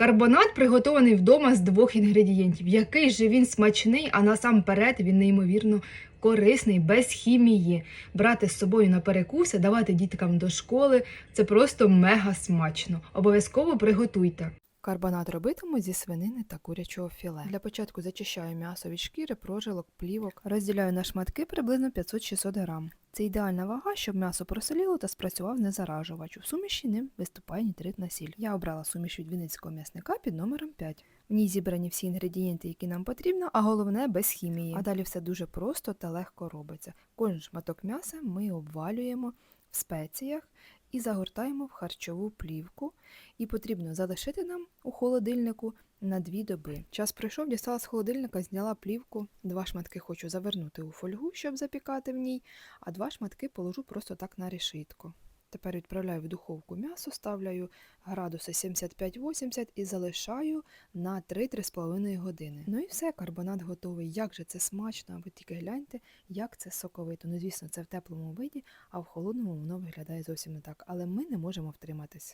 Карбонат приготований вдома з двох інгредієнтів. Який же він смачний, а насамперед він неймовірно корисний, без хімії. Брати з собою на перекуси, давати діткам до школи це просто мега смачно. Обов'язково приготуйте. Карбонат робитиму зі свинини та курячого філе. Для початку зачищаю м'ясо від шкіри, прожилок, плівок. Розділяю на шматки приблизно 500-600 грам. Це ідеальна вага, щоб м'ясо просоліло та спрацював незаражувач. У суміші ним виступає нітритна сіль. Я обрала суміш від вінницького м'ясника під номером 5. В ній зібрані всі інгредієнти, які нам потрібно, а головне без хімії. А далі все дуже просто та легко робиться. Кожен шматок м'яса ми обвалюємо в спеціях і загортаємо в харчову плівку. І потрібно залишити нам у холодильнику на дві доби. Час пройшов, дістала з холодильника, зняла плівку. Два шматки хочу завернути у фольгу, щоб запікати в ній, а два шматки положу просто так на решітку. Тепер відправляю в духовку м'ясо, ставляю градуси 75-80 і залишаю на 3-3,5 години. Ну і все, карбонат готовий. Як же це смачно, ви тільки гляньте, як це соковито. Ну, звісно, це в теплому виді, а в холодному воно виглядає зовсім не так. Але ми не можемо втриматись.